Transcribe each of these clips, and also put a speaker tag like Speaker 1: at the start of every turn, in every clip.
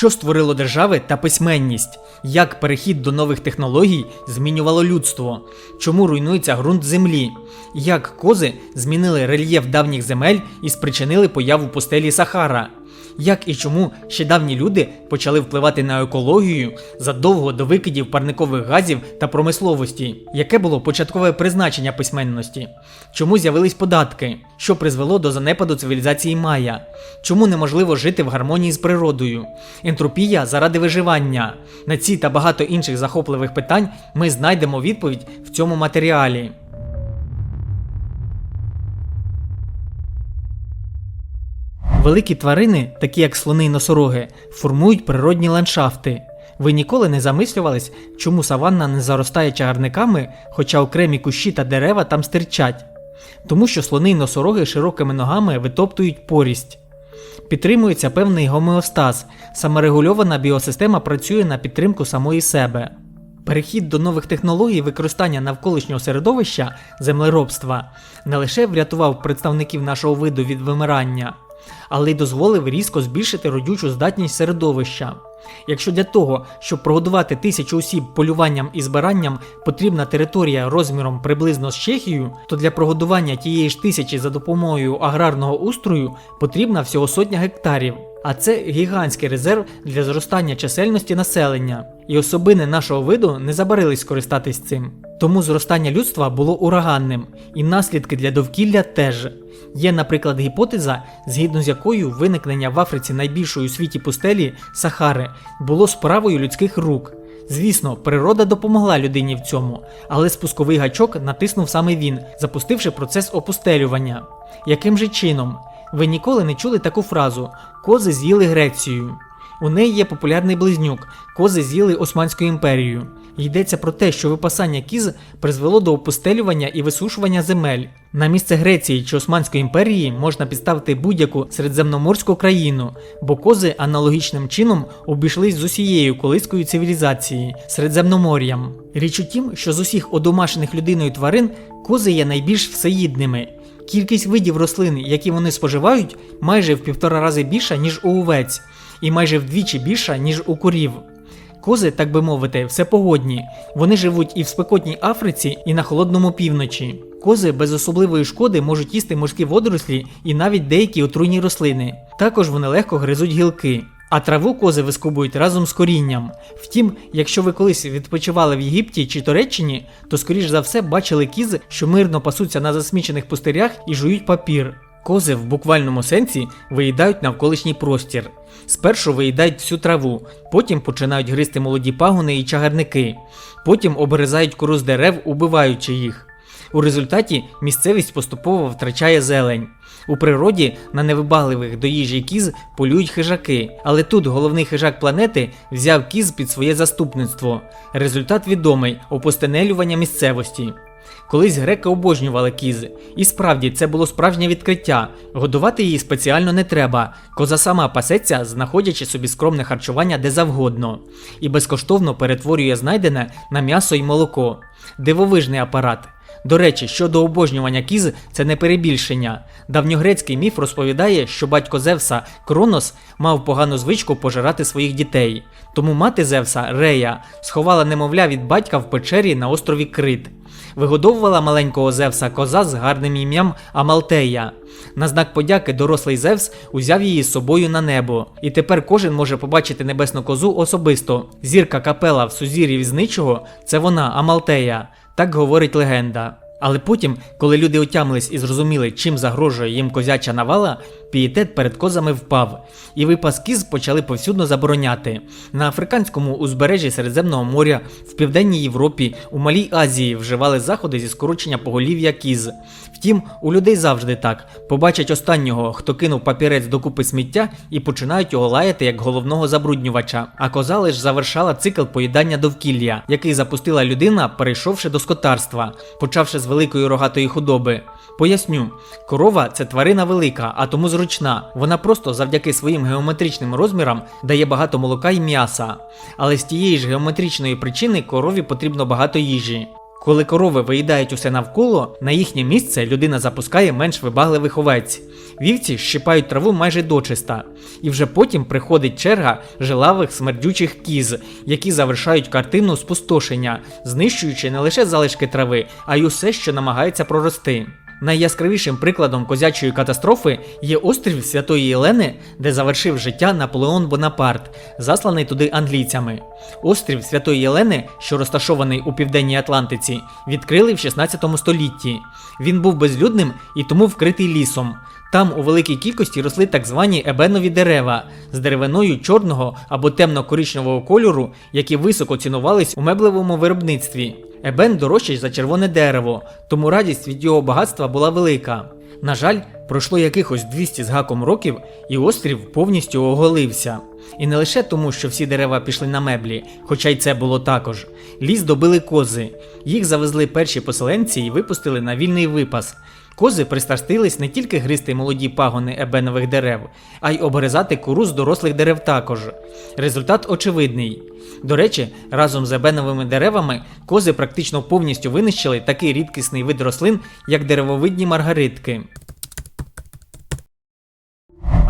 Speaker 1: Що створило держави та письменність? Як перехід до нових технологій змінювало людство? Чому руйнується ґрунт землі? Як кози змінили рельєф давніх земель і спричинили появу пустелі Сахара? Як і чому ще давні люди почали впливати на екологію задовго до викидів парникових газів та промисловості? Яке було початкове призначення письменності? Чому з'явились податки? Що призвело до занепаду цивілізації Майя? Чому неможливо жити в гармонії з природою? Ентропія заради виживання. На ці та багато інших захопливих питань ми знайдемо відповідь в цьому матеріалі. Великі тварини, такі як слони й носороги, формують природні ландшафти. Ви ніколи не замислювались, чому саванна не заростає чагарниками, хоча окремі кущі та дерева там стирчать? Тому що слони й носороги широкими ногами витоптують порість. Підтримується певний гомеостаз, саморегульована біосистема працює на підтримку самої себе. Перехід до нових технологій використання навколишнього середовища землеробства не лише врятував представників нашого виду від вимирання, але й дозволив різко збільшити родючу здатність середовища. Якщо для того, щоб прогодувати тисячу осіб полюванням і збиранням потрібна територія розміром приблизно з Чехією, то для прогодування тієї ж тисячі за допомогою аграрного устрою потрібна всього сотня гектарів. А це гігантський резерв для зростання чисельності населення, і особини нашого виду не забарились скористатись цим. Тому зростання людства було ураганним, і наслідки для довкілля теж. Є, наприклад, гіпотеза, згідно з якою виникнення в Африці найбільшої у світі пустелі Сахари було справою людських рук. Звісно, природа допомогла людині в цьому, але спусковий гачок натиснув саме він, запустивши процес опустелювання. Яким же чином? Ви ніколи не чули таку фразу кози з'їли Грецію. У неї є популярний близнюк кози з'їли Османську імперію. Йдеться про те, що випасання кіз призвело до опустелювання і висушування земель. На місце Греції чи Османської імперії можна підставити будь-яку середземноморську країну, бо кози аналогічним чином обійшлись з усією колискою цивілізації Середземномор'ям. Річ у тім, що з усіх одомашених людиною тварин кози є найбільш всеїдними. Кількість видів рослин, які вони споживають, майже в півтора рази більша, ніж у овець, і майже вдвічі більша, ніж у курів. Кози, так би мовити, всепогодні. Вони живуть і в спекотній Африці, і на холодному півночі. Кози без особливої шкоди можуть їсти морські водорослі і навіть деякі отруйні рослини. Також вони легко гризуть гілки. А траву кози вискубують разом з корінням. Втім, якщо ви колись відпочивали в Єгипті чи Туреччині, то скоріш за все бачили кіз, що мирно пасуться на засмічених пустирях і жують папір. Кози в буквальному сенсі виїдають навколишній простір. Спершу виїдають всю траву, потім починають гризти молоді пагони і чагарники, потім обрізають кору дерев, убиваючи їх. У результаті місцевість поступово втрачає зелень. У природі на невибагливих до їжі кіз полюють хижаки, але тут головний хижак планети взяв кіз під своє заступництво. Результат відомий опустенелювання місцевості. Колись греки обожнювали кізи, і справді це було справжнє відкриття. Годувати її спеціально не треба. Коза сама пасеться, знаходячи собі скромне харчування де завгодно, і безкоштовно перетворює знайдене на м'ясо і молоко. Дивовижний апарат. До речі, щодо обожнювання кіз, це не перебільшення. Давньогрецький міф розповідає, що батько Зевса Кронос мав погану звичку пожирати своїх дітей. Тому мати Зевса Рея сховала немовля від батька в печері на острові Крит. Вигодовувала маленького Зевса коза з гарним ім'ям Амалтея. На знак подяки дорослий Зевс узяв її з собою на небо, і тепер кожен може побачити небесну козу особисто. Зірка капела в сузір'ї візничого це вона, Амалтея. Так говорить легенда. Але потім, коли люди отямились і зрозуміли, чим загрожує їм козяча навала, пієтет перед козами впав, і випас кіз почали повсюдно забороняти. На африканському узбережжі Середземного моря, в Південній Європі, у Малій Азії вживали заходи зі скорочення поголів'я кіз. Втім, у людей завжди так: побачать останнього, хто кинув папірець до купи сміття, і починають його лаяти як головного забруднювача. А коза лиш завершала цикл поїдання довкілля, який запустила людина, перейшовши до скотарства, почавши з великої рогатої худоби. Поясню, корова це тварина велика, а тому зручна. Вона просто завдяки своїм геометричним розмірам дає багато молока і м'яса. Але з тієї ж геометричної причини корові потрібно багато їжі. Коли корови виїдають усе навколо, на їхнє місце людина запускає менш вибагливих овець. Вівці щипають траву майже дочиста, і вже потім приходить черга жилавих смердючих кіз, які завершають картину спустошення, знищуючи не лише залишки трави, а й усе, що намагається прорости. Найяскравішим прикладом козячої катастрофи є острів Святої Єлени, де завершив життя Наполеон Бонапарт, засланий туди англійцями. Острів Святої Єлени, що розташований у південній Атлантиці, відкрили в 16 столітті. Він був безлюдним і тому вкритий лісом. Там у великій кількості росли так звані ебенові дерева з деревиною чорного або темно-коричневого кольору, які високо цінувались у меблевому виробництві. Ебен дорожчий за червоне дерево, тому радість від його багатства була велика. На жаль, пройшло якихось 200 з гаком років, і острів повністю оголився. І не лише тому, що всі дерева пішли на меблі, хоча й це було також. Ліс добили кози. Їх завезли перші поселенці і випустили на вільний випас. Кози пристрастились не тільки гризти молоді пагони ебенових дерев, а й обгризати кору з дорослих дерев також. Результат очевидний. До речі, разом з ебеновими деревами кози практично повністю винищили такий рідкісний вид рослин, як деревовидні маргаритки.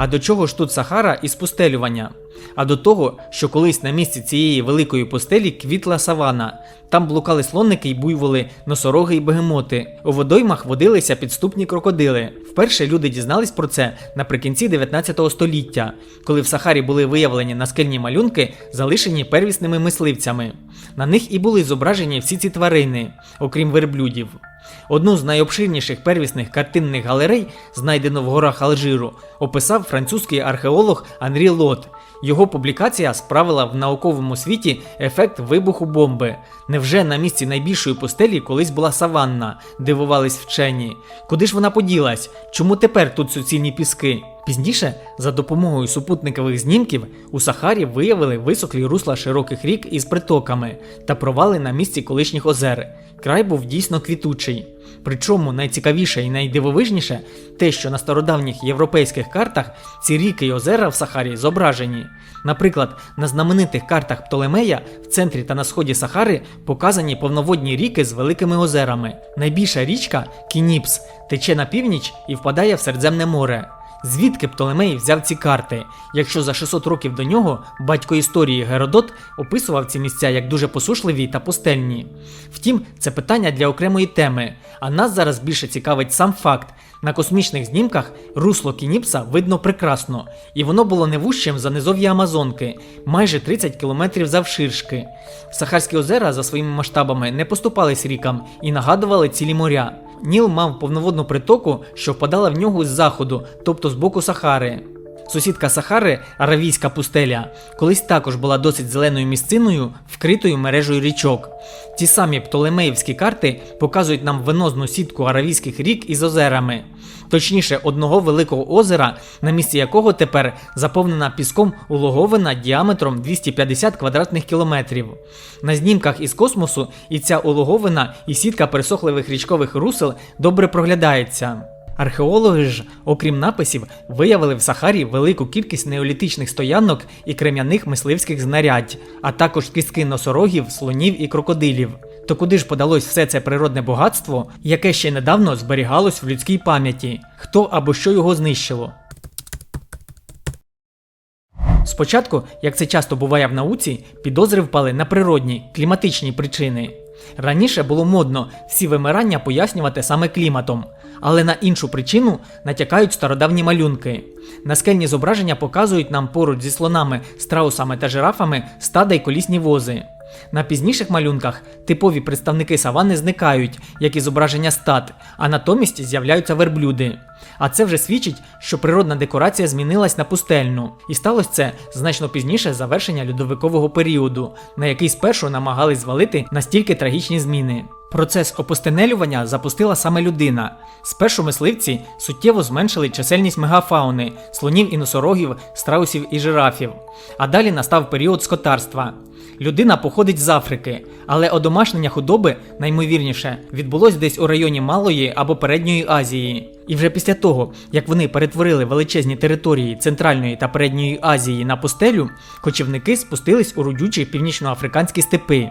Speaker 1: А до чого ж тут Сахара і спустелювання? А до того, що колись на місці цієї великої пустелі квітла савана. Там блукали слонники й буйволи, носороги й бегемоти. У водоймах водилися підступні крокодили. Вперше люди дізнались про це наприкінці 19 століття, коли в Сахарі були виявлені наскельні малюнки, залишені первісними мисливцями. На них і були зображені всі ці тварини, окрім верблюдів. Одну з найобширніших первісних картинних галерей, знайдену в горах Алжиру, описав французький археолог Анрі Лот. Його публікація справила в науковому світі ефект вибуху бомби. Невже на місці найбільшої пустелі колись була саванна? Дивувались вчені. Куди ж вона поділась? Чому тепер тут суцільні піски? Пізніше, за допомогою супутникових знімків, у Сахарі виявили високлі русла широких рік із притоками та провали на місці колишніх озер. Край був дійсно квітучий. Причому найцікавіше і найдивовижніше те, що на стародавніх європейських картах ці ріки й озера в Сахарі зображені. Наприклад, на знаменитих картах Птолемея в центрі та на сході Сахари показані повноводні ріки з великими озерами. Найбільша річка Кініпс тече на північ і впадає в Середземне море. Звідки Птолемей взяв ці карти, якщо за 600 років до нього батько історії Геродот описував ці місця як дуже посушливі та пустельні? Втім, це питання для окремої теми, а нас зараз більше цікавить сам факт. На космічних знімках русло Кініпса видно прекрасно, і воно було не вужчим за низов'я Амазонки, майже 30 кілометрів завширшки. Сахарські озера за своїми масштабами не поступались рікам і нагадували цілі моря. Ніл мав повноводну притоку, що впадала в нього з заходу, тобто з боку Сахари. Сусідка Сахари, Аравійська пустеля, колись також була досить зеленою місциною, вкритою мережею річок. Ті самі птолемеївські карти показують нам венозну сітку аравійських рік із озерами, точніше, одного великого озера, на місці якого тепер заповнена піском улоговина діаметром 250 квадратних кілометрів. На знімках із космосу і ця улоговина і сітка пересохливих річкових русел добре проглядається. Археологи ж, окрім написів, виявили в Сахарі велику кількість неолітичних стоянок і крем'яних мисливських знарядь, а також кістки носорогів, слонів і крокодилів. То куди ж подалось все це природне багатство, яке ще недавно зберігалось в людській пам'яті? Хто або що його знищило? Спочатку, як це часто буває в науці, підозри впали на природні, кліматичні причини. Раніше було модно всі вимирання пояснювати саме кліматом, але на іншу причину натякають стародавні малюнки. Наскельні зображення показують нам поруч зі слонами, страусами та жирафами стада й колісні вози. На пізніших малюнках типові представники савани зникають, як і зображення стад, а натомість з'являються верблюди. А це вже свідчить, що природна декорація змінилась на пустельну, і сталося це значно пізніше завершення льодовикового періоду, на який спершу намагались звалити настільки трагічні зміни. Процес опустенелювання запустила саме людина. Спершу мисливці суттєво зменшили чисельність мегафауни, слонів і носорогів, страусів і жирафів. А далі настав період скотарства. Людина походить з Африки, але одомашнення худоби, наймовірніше, відбулось десь у районі Малої або Передньої Азії. І вже після того, як вони перетворили величезні території Центральної та Передньої Азії на пустелю, кочівники спустились у родючі північноафриканські степи.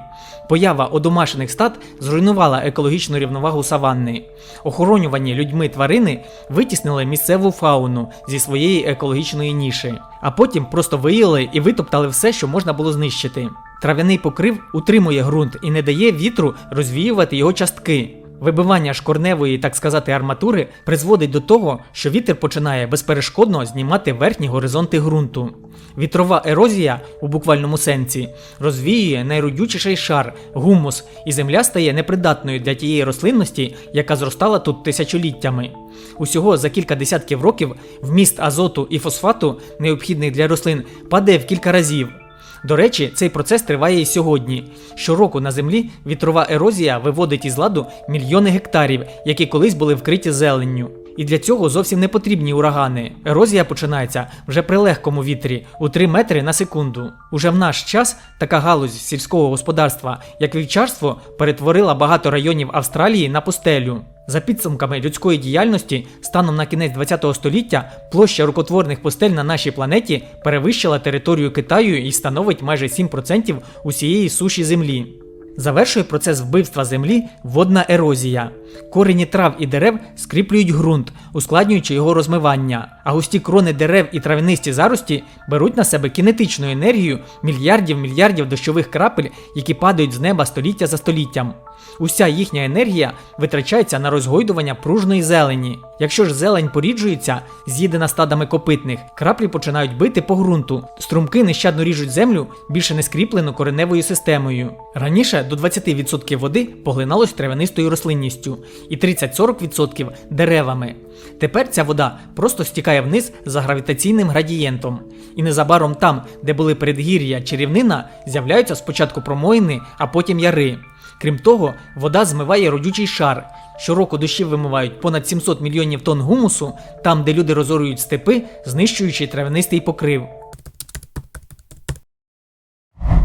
Speaker 1: Поява одомашених стад зруйнувала екологічну рівновагу саванни. Охоронювані людьми тварини витіснили місцеву фауну зі своєї екологічної ніші, а потім просто виїли і витоптали все, що можна було знищити. Трав'яний покрив утримує ґрунт і не дає вітру розвіювати його частки. Вибивання ж корневої, так сказати, арматури призводить до того, що вітер починає безперешкодно знімати верхні горизонти ґрунту. Вітрова ерозія у буквальному сенсі розвіює найродючіший шар гумус, і земля стає непридатною для тієї рослинності, яка зростала тут тисячоліттями. Усього за кілька десятків років вміст азоту і фосфату, необхідний для рослин, падає в кілька разів. До речі, цей процес триває і сьогодні. Щороку на землі вітрова ерозія виводить із ладу мільйони гектарів, які колись були вкриті зеленню. І для цього зовсім не потрібні урагани. Ерозія починається вже при легкому вітрі у 3 метри на секунду. Уже в наш час така галузь сільського господарства, як вівчарство, перетворила багато районів Австралії на пустелю. За підсумками людської діяльності, станом на кінець ХХ століття площа рукотворних пустель на нашій планеті перевищила територію Китаю і становить майже 7% усієї суші землі. Завершує процес вбивства землі водна ерозія. Корені трав і дерев скріплюють ґрунт, ускладнюючи його розмивання, а густі крони дерев і травянисті зарості беруть на себе кінетичну енергію мільярдів мільярдів дощових крапель, які падають з неба століття за століттям. Уся їхня енергія витрачається на розгойдування пружної зелені. Якщо ж зелень поріджується, з'їдена стадами копитних, краплі починають бити по ґрунту. Струмки нещадно ріжуть землю, більше не скріплену кореневою системою. Раніше до 20% води поглиналось травянистою рослинністю і 30-40% деревами. Тепер ця вода просто стікає вниз за гравітаційним градієнтом. І незабаром там, де були передгір'я чи рівнина, з'являються спочатку промоїни, а потім яри. Крім того, вода змиває родючий шар. Щороку дощі вимивають понад 700 мільйонів тонн гумусу, там, де люди розорюють степи, знищуючи травянистий покрив.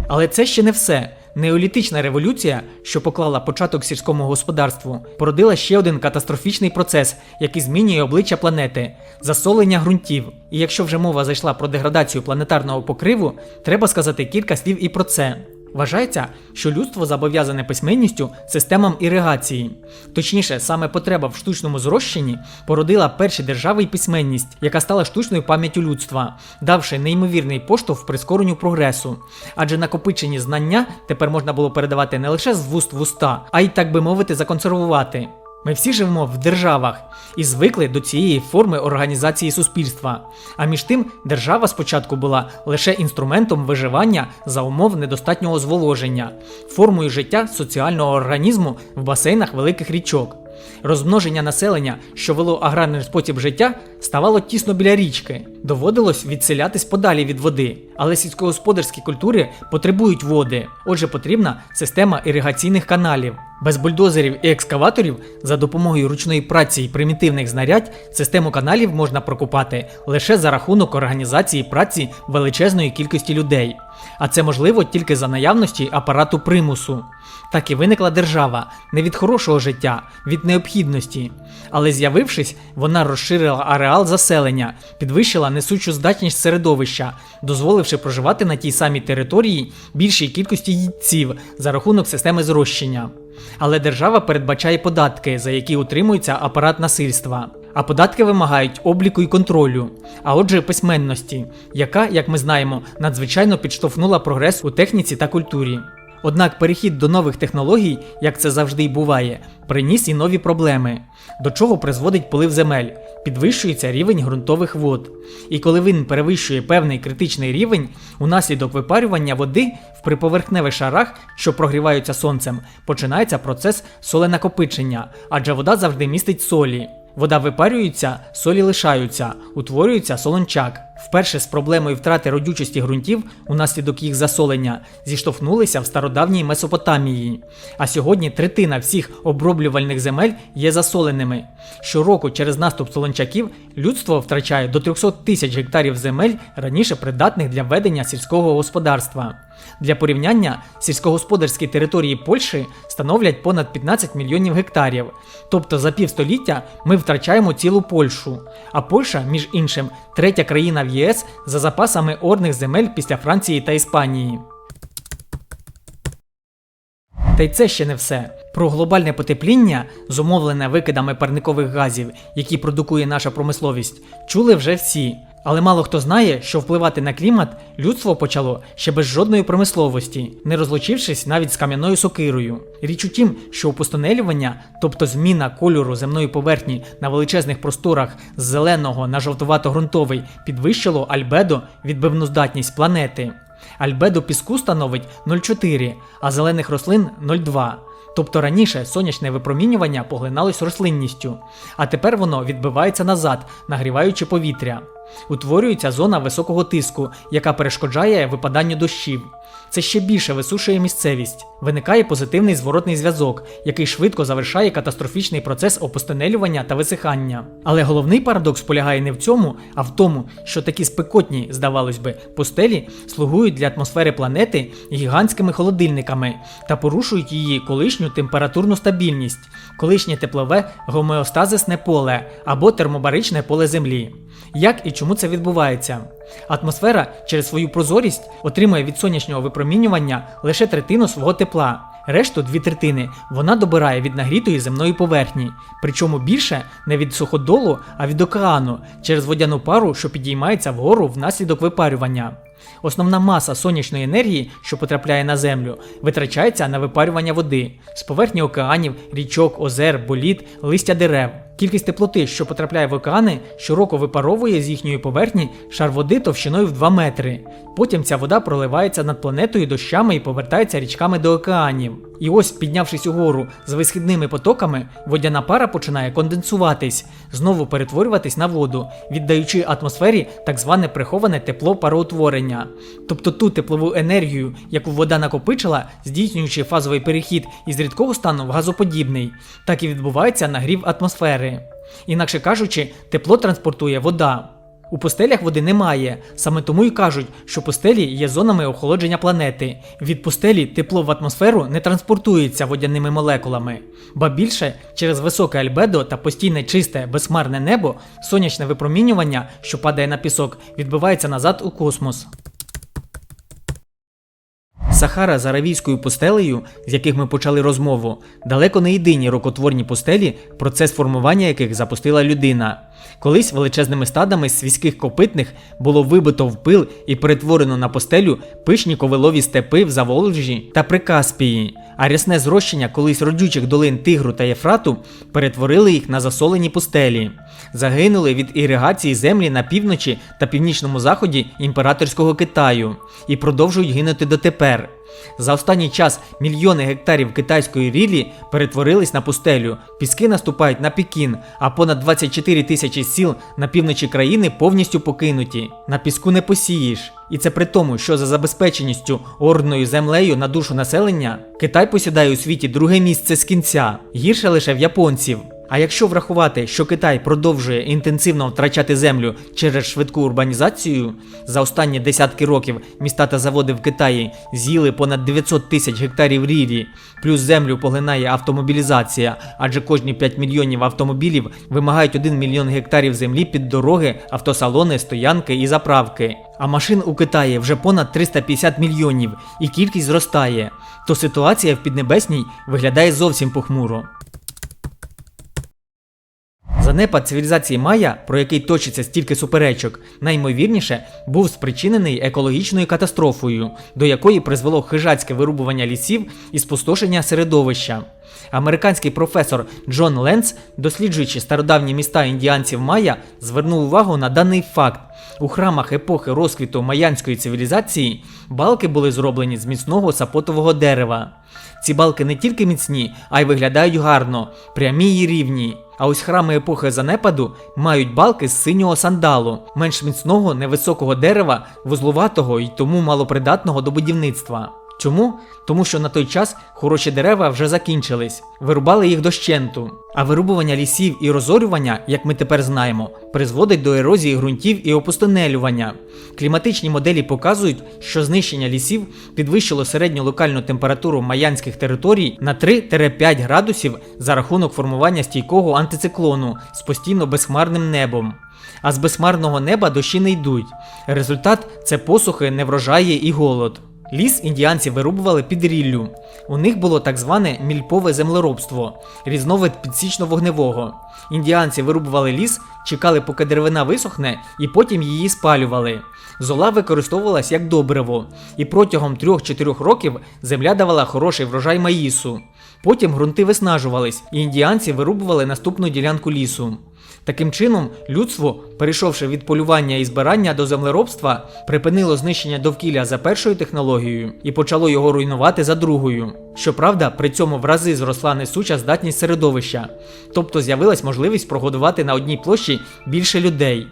Speaker 1: Але це ще не все. Неолітична революція, що поклала початок сільському господарству, породила ще один катастрофічний процес, який змінює обличчя планети засолення ґрунтів. І якщо вже мова зайшла про деградацію планетарного покриву, треба сказати кілька слів і про це. Вважається, що людство зобов'язане письменністю системам іригації. Точніше, саме потреба в штучному зрощенні породила перші держави й письменність, яка стала штучною пам'яттю людства, давши неймовірний поштовх прискоренню прогресу. Адже накопичені знання тепер можна було передавати не лише з вуст в уста, а й, так би мовити, законсервувати. Ми всі живемо в державах і звикли до цієї форми організації суспільства. А між тим, держава спочатку була лише інструментом виживання за умов недостатнього зволоження, формою життя соціального організму в басейнах великих річок. Розмноження населення, що вело аграрний спосіб життя, ставало тісно біля річки. Доводилось відселятись подалі від води, але сільськогосподарські культури потребують води. Отже, потрібна система іригаційних каналів. Без бульдозерів і екскаваторів за допомогою ручної праці і примітивних знарядь систему каналів можна прокупати лише за рахунок організації праці величезної кількості людей. А це можливо тільки за наявності апарату примусу. Так і виникла держава не від хорошого життя, від необхідності. Але з'явившись, вона розширила ареал заселення, підвищила несучу здатність середовища, дозволивши проживати на тій самій території більшій кількості їдців за рахунок системи зрощення. Але держава передбачає податки, за які утримується апарат насильства. А податки вимагають обліку і контролю, а отже, письменності, яка, як ми знаємо, надзвичайно підштовхнула прогрес у техніці та культурі. Однак перехід до нових технологій, як це завжди й буває, приніс і нові проблеми, до чого призводить полив земель, підвищується рівень ґрунтових вод. І коли він перевищує певний критичний рівень, унаслідок випарювання води в приповерхневих шарах, що прогріваються сонцем, починається процес соленакопичення, адже вода завжди містить солі. Вода випарюється, солі лишаються, утворюється солончак. Вперше з проблемою втрати родючості ґрунтів унаслідок їх засолення зіштовхнулися в стародавній Месопотамії. А сьогодні третина всіх оброблювальних земель є засоленими. Щороку через наступ солончаків людство втрачає до 300 тисяч гектарів земель раніше придатних для ведення сільського господарства. Для порівняння сільськогосподарські території Польщі становлять понад 15 мільйонів гектарів. Тобто за півстоліття ми втрачаємо цілу Польщу. А Польща, між іншим, третя країна в ЄС за запасами орних земель після Франції та Іспанії. Та й це ще не все. Про глобальне потепління, зумовлене викидами парникових газів, які продукує наша промисловість, чули вже всі. Але мало хто знає, що впливати на клімат людство почало ще без жодної промисловості, не розлучившись навіть з кам'яною сокирою. Річ у тім, що опустонелювання, тобто зміна кольору земної поверхні на величезних просторах з зеленого на жовтувато-ґрунтовий, підвищило альбедо відбивну здатність планети. Альбедо піску становить 0,4, а зелених рослин 0,2. Тобто раніше сонячне випромінювання поглиналось рослинністю, а тепер воно відбивається назад, нагріваючи повітря. Утворюється зона високого тиску, яка перешкоджає випаданню дощів. Це ще більше висушує місцевість. Виникає позитивний зворотний зв'язок, який швидко завершає катастрофічний процес опустенелювання та висихання. Але головний парадокс полягає не в цьому, а в тому, що такі спекотні, здавалось би, пустелі слугують для атмосфери планети гігантськими холодильниками та порушують її колишню температурну стабільність, колишнє теплове гомеостазисне поле або термобаричне поле Землі. Як і чому це відбувається? Атмосфера через свою прозорість отримує від сонячного випромінювання лише третину свого тепла. Решту дві третини вона добирає від нагрітої земної поверхні, причому більше не від суходолу, а від океану через водяну пару, що підіймається вгору внаслідок випарювання. Основна маса сонячної енергії, що потрапляє на землю, витрачається на випарювання води з поверхні океанів, річок, озер, боліт, листя дерев. Кількість теплоти, що потрапляє в океани, щороку випаровує з їхньої поверхні шар води товщиною в 2 метри. Потім ця вода проливається над планетою дощами і повертається річками до океанів. І ось, піднявшись угору з висхідними потоками, водяна пара починає конденсуватись, знову перетворюватись на воду, віддаючи атмосфері так зване приховане тепло пароутворення. Тобто ту теплову енергію, яку вода накопичила, здійснюючи фазовий перехід із рідкого стану в газоподібний, так і відбувається нагрів атмосфери. Інакше кажучи, тепло транспортує вода. У пустелях води немає, саме тому й кажуть, що пустелі є зонами охолодження планети. Від пустелі тепло в атмосферу не транспортується водяними молекулами. Ба більше, через високе альбедо та постійне чисте, безхмарне небо, сонячне випромінювання, що падає на пісок, відбивається назад у космос. Сахара з аравійською пустелею, з яких ми почали розмову, далеко не єдині рокотворні пустелі, процес формування яких запустила людина. Колись величезними стадами свійських копитних було вибито в пил і перетворено на пустелю пишні ковилові степи в Заволжі та Прикаспії, а рясне зрощення колись родючих долин Тигру та Єфрату перетворили їх на засолені пустелі. Загинули від іригації землі на півночі та північному заході імператорського Китаю і продовжують гинути дотепер. За останній час мільйони гектарів китайської рілі перетворились на пустелю, піски наступають на Пекін, а понад 24 тисячі сіл на півночі країни повністю покинуті. На піску не посієш. І це при тому, що за забезпеченістю орною землею на душу населення Китай посідає у світі друге місце з кінця, гірше лише в японців. А якщо врахувати, що Китай продовжує інтенсивно втрачати землю через швидку урбанізацію, за останні десятки років міста та заводи в Китаї з'їли понад 900 тисяч гектарів рілі, плюс землю поглинає автомобілізація, адже кожні 5 мільйонів автомобілів вимагають 1 мільйон гектарів землі під дороги, автосалони, стоянки і заправки. А машин у Китаї вже понад 350 мільйонів, і кількість зростає. То ситуація в Піднебесній виглядає зовсім похмуро. Занепад цивілізації Майя, про який точиться стільки суперечок, наймовірніше був спричинений екологічною катастрофою, до якої призвело хижацьке вирубування лісів і спустошення середовища. Американський професор Джон Ленц, досліджуючи стародавні міста індіанців Майя, звернув увагу на даний факт. У храмах епохи розквіту майянської цивілізації балки були зроблені з міцного сапотового дерева. Ці балки не тільки міцні, а й виглядають гарно, прямі й рівні. А ось храми епохи занепаду мають балки з синього сандалу, менш міцного невисокого дерева, вузлуватого і тому малопридатного до будівництва. Чому? Тому що на той час хороші дерева вже закінчились, вирубали їх дощенту. А вирубування лісів і розорювання, як ми тепер знаємо, призводить до ерозії ґрунтів і опустонелювання. Кліматичні моделі показують, що знищення лісів підвищило середню локальну температуру майянських територій на 3-5 градусів за рахунок формування стійкого антициклону з постійно безхмарним небом. А з безхмарного неба дощі не йдуть. Результат це посухи, неврожаї і голод. Ліс індіанці вирубували під ріллю. У них було так зване мільпове землеробство, різновид підсічно-вогневого. Індіанці вирубували ліс, чекали, поки деревина висохне, і потім її спалювали. Зола використовувалась як добриво, і протягом 3-4 років земля давала хороший врожай маїсу. Потім ґрунти виснажувались, і індіанці вирубували наступну ділянку лісу. Таким чином, людство, перейшовши від полювання і збирання до землеробства, припинило знищення довкілля за першою технологією і почало його руйнувати за другою. Щоправда, при цьому в рази зросла несуча здатність середовища, тобто з'явилась можливість прогодувати на одній площі більше людей.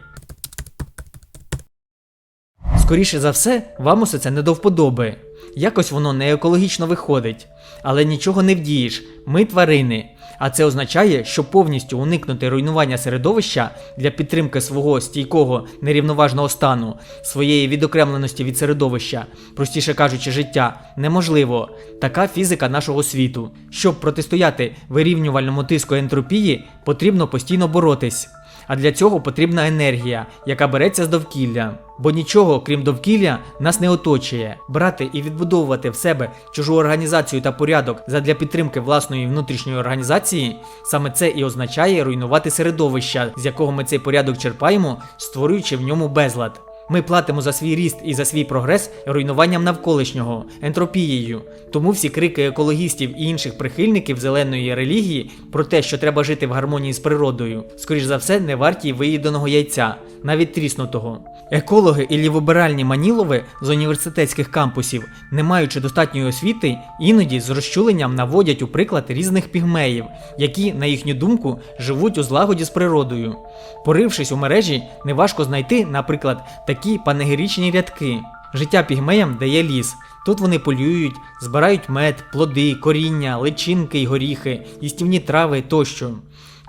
Speaker 1: Скоріше за все, вам усе це не до вподоби. Якось воно не екологічно виходить. Але нічого не вдієш, ми тварини. А це означає, що повністю уникнути руйнування середовища для підтримки свого стійкого нерівноважного стану, своєї відокремленості від середовища, простіше кажучи, життя, неможливо. Така фізика нашого світу. Щоб протистояти вирівнювальному тиску ентропії, потрібно постійно боротись. А для цього потрібна енергія, яка береться з довкілля. Бо нічого, крім довкілля, нас не оточує. Брати і відбудовувати в себе чужу організацію та порядок задля підтримки власної внутрішньої організації, саме це і означає руйнувати середовище, з якого ми цей порядок черпаємо, створюючи в ньому безлад. Ми платимо за свій ріст і за свій прогрес руйнуванням навколишнього, ентропією. Тому всі крики екологістів і інших прихильників зеленої релігії про те, що треба жити в гармонії з природою, скоріш за все, не варті виїденого яйця, навіть тріснутого. Екологи і лівоберальні манілови з університетських кампусів, не маючи достатньої освіти, іноді з розчуленням наводять у приклад різних пігмеїв, які, на їхню думку, живуть у злагоді з природою. Порившись у мережі, неважко знайти, наприклад, такі панегірічні рядки. Життя пігмеям дає ліс. Тут вони полюють, збирають мед, плоди, коріння, личинки й горіхи, їстівні трави тощо.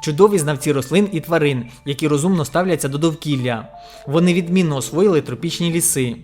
Speaker 1: Чудові знавці рослин і тварин, які розумно ставляться до довкілля. Вони відмінно освоїли тропічні ліси.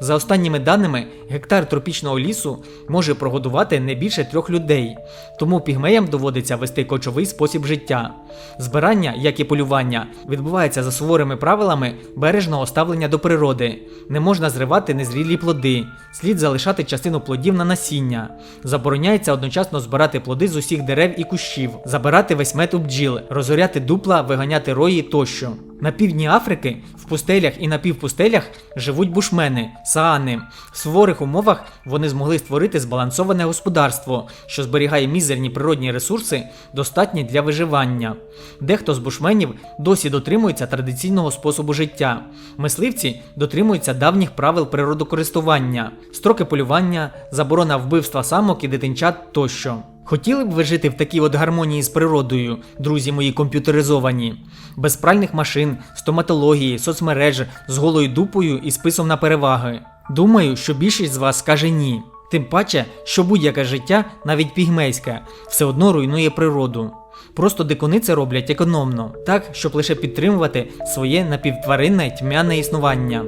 Speaker 1: За останніми даними, гектар тропічного лісу може прогодувати не більше трьох людей, тому пігмеям доводиться вести кочовий спосіб життя. Збирання, як і полювання, відбувається за суворими правилами бережного ставлення до природи. Не можна зривати незрілі плоди, слід залишати частину плодів на насіння. Забороняється одночасно збирати плоди з усіх дерев і кущів, забирати весь мед у бджіл, розоряти дупла, виганяти рої тощо. На півдні Африки, в пустелях і напівпустелях живуть бушмени, саани. В суворих умовах вони змогли створити збалансоване господарство, що зберігає мізерні природні ресурси, достатні для виживання. Дехто з бушменів досі дотримується традиційного способу життя. Мисливці дотримуються давніх правил природокористування, строки полювання, заборона вбивства самок і дитинчат тощо. Хотіли б ви жити в такій от гармонії з природою, друзі мої комп'ютеризовані, без пральних машин, стоматології, соцмереж, з голою дупою і списом на переваги? Думаю, що більшість з вас скаже ні. Тим паче, що будь-яке життя, навіть пігмейське, все одно руйнує природу. Просто дикуни це роблять економно, так, щоб лише підтримувати своє напівтваринне тьмяне існування.